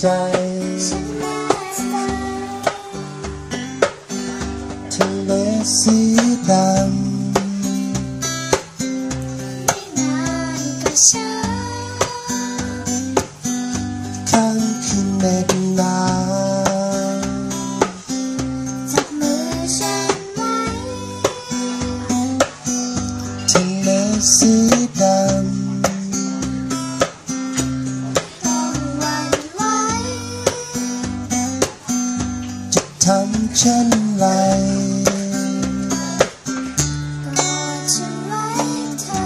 ใจฉันแน่ใจ ทะเลสีดำไม่นานก็ช้าข้างคืนเหน็บหนาวจับมือฉันไว้ทะเลสี ฉันไรก็จะไว้เธอ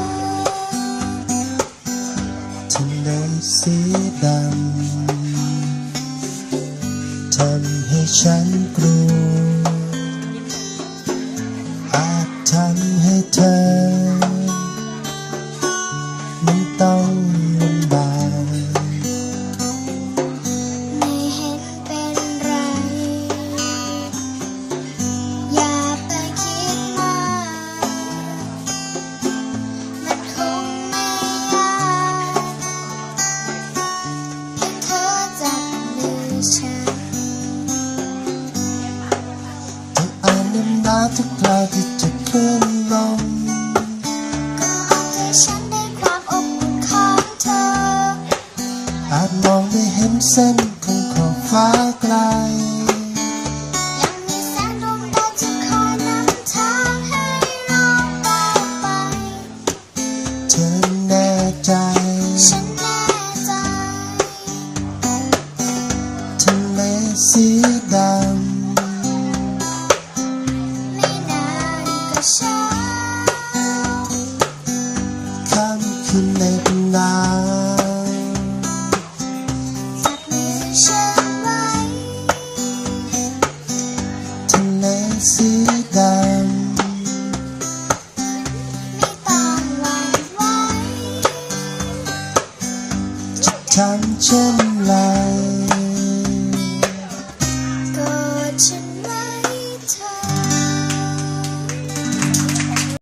ทะเลสีดำทำให้ฉันกลัว ทุกคราวที่จะคลื่นลมก็เอาใจฉันในความอบอุ่นของเธอ อาจมองไม่เห็นเส้นของขอบฟ้าไกล ยังมีแสงดวงดาวที่คอยนำทางให้เราต่อไป เธอแน่ใจ ฉันแน่ใจ ทะเลสีดไานก็ช้าำค่ำคืนในนาวจับมือฉันไว้ทะเลสีดไม่ต้องหวั่นไหวจะทำเช่น